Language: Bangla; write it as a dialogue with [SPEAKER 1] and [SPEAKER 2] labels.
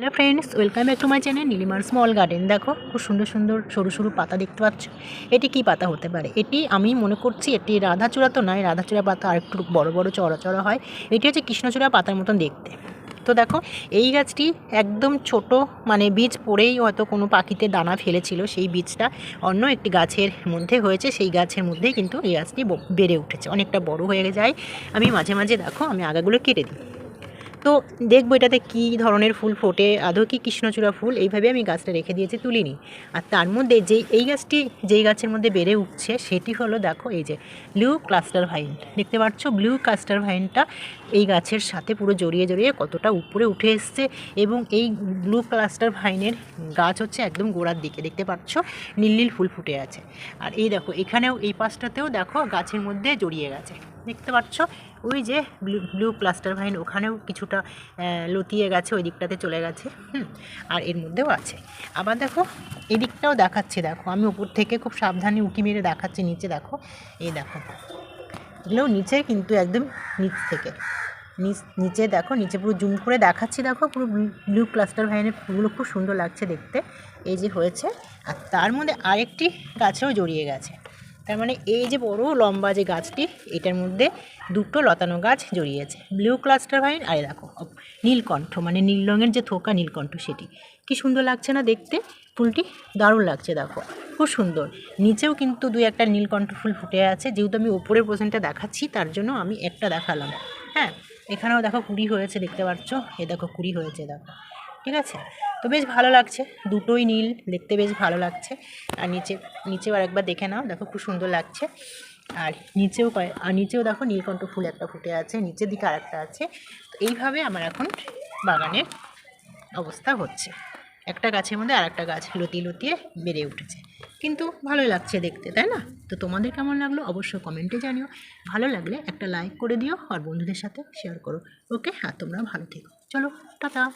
[SPEAKER 1] Hello friends welcome back to my channel নীলিমার স্মল গার্ডেন দেখো, খুব সুন্দর সুন্দর সরু সরু পাতা দেখতে পাচ্ছ। এটি কি পাতা হতে পারে? এটি আমি মনে করছি এটি রাধাচূড়া তো নয়, রাধাচূড়া পাতা আর একটু বড় বড় চড়া চড়া হয়। এটি হচ্ছে কৃষ্ণচূড়া পাতার মতন দেখতে। তো দেখো, এই গাছটি একদম ছোট মানে বীজ পড়েই হয়তো কোনো পাখিতে দানা ফেলেছিল, সেই বীজটা অন্য একটি গাছের মধ্যে হয়েছে, সেই গাছের মধ্যেই কিন্তু এই গাছটি বেড়ে উঠেছে। অনেকটা বড় হয়ে যায়। আমি মাঝে মাঝে দেখো, আমি আগাগুলো কেটে দিই। তো দেখব এটাতে কী ধরনের ফুল ফোটে। আদৌ কি কৃষ্ণচূড়া ফুল? এইভাবে আমি গাছটা রেখে দিয়েছি তুলিনি। আর তার মধ্যে যেই এই গাছটি যেই গাছের মধ্যে বেড়ে উঠছে, সেটি হলো দেখো এই যে ব্লু ক্লাস্টার ভাইন দেখতে পাচ্ছ? ব্লু ক্লাস্টার ভাইনটা এই গাছের সাথে পুরো জড়িয়ে জড়িয়ে কতটা উপরে উঠে এসছে এবং এই ব্লু ক্লাস্টার ভাইনের গাছ হচ্ছে একদম গোড়ার দিকে। দেখতে পাচ্ছ? নীল নীল ফুল ফুটে আছে। আর এই দেখো, এখানেও এই পাশটাতেও দেখো গাছের মধ্যে জড়িয়ে গেছে। দেখতে পাচ্ছ? ওই যে ব্লু ব্লু প্লাস্টার ভাইন ওখানেও কিছুটা লতিয়ে গেছে, ওই দিকটাতে চলে গেছে, হুম, আর এর মধ্যেও আছে। আবার দেখো, এদিকটাও দেখাচ্ছে, দেখো, আমি উপর থেকে খুব সাবধানে উঁকি মেরে দেখাচ্ছি, নিচে দেখো, এই দেখো। এগুলো নিচে কিন্তু একদম নিচ থেকে। নিচ, নিচে দেখো, নিচে পুরো জুম করে দেখাচ্ছি, দেখো, পুরো ব্লু ক্লাস্টার ভাইনের ফুলগুলো খুব সুন্দর লাগছে দেখতে, এই যে হয়েছে। আর তার মধ্যে আরেকটি গাছেও জড়িয়ে গেছে। তার মানে এই যে বড় লম্বা যে গাছটি, এটার মধ্যে দুটো লতানো গাছ জড়িয়েছে। ব্লু ক্লাস্টার ভাইন আর দেখো নীলকণ্ঠ মানে নীল রঙের যে থোকা নীলকণ্ঠ সেটি। কি সুন্দর লাগছে না দেখতে? ফুলটি দারুণ লাগছে, দেখো। খুব সুন্দর। নিচেও কিন্তু দুই একটা নীলকণ্ঠ ফুল ফুটে আছে। যেহেতু আমি ওপরের পোর্শনটা দেখাচ্ছি, তার জন্য আমি একটা দেখালাম। হ্যাঁ এখানেও দেখো কুড়ি হয়েছে, দেখতে পাচ্ছ? এ দেখো কুড়ি হয়েছে, দেখো। ঠিক আছে? তো বেশ ভালো লাগছে। দুটোই নীল, দেখতে বেশ ভালো লাগছে। আর নিচে, নিচেও আরেকবার দেখে নাও, দেখো খুব সুন্দর লাগছে। আর নিচেও আর নিচেও দেখো নীলকণ্ঠ ফুল একটা ফুটে আছে, নিচের দিকে আরেকটা আছে। তো এইভাবে আমার এখন বাগানের অবস্থা হচ্ছে। একটা গাছের মধ্যে আর একটা গাছ লতিয়ে লতিয়ে বেড়ে উঠেছে। কিন্তু ভালোই লাগছে দেখতে, তাই না? তো তোমাদের কেমন লাগল অবশ্যই কমেন্টে জানিও। ভালো লাগলে একটা লাইক করে দিও, আর বন্ধুদের সাথে শেয়ার করো। ওকে হ্যাঁ তোমরা ভালো থেকো। চলো, টাটা।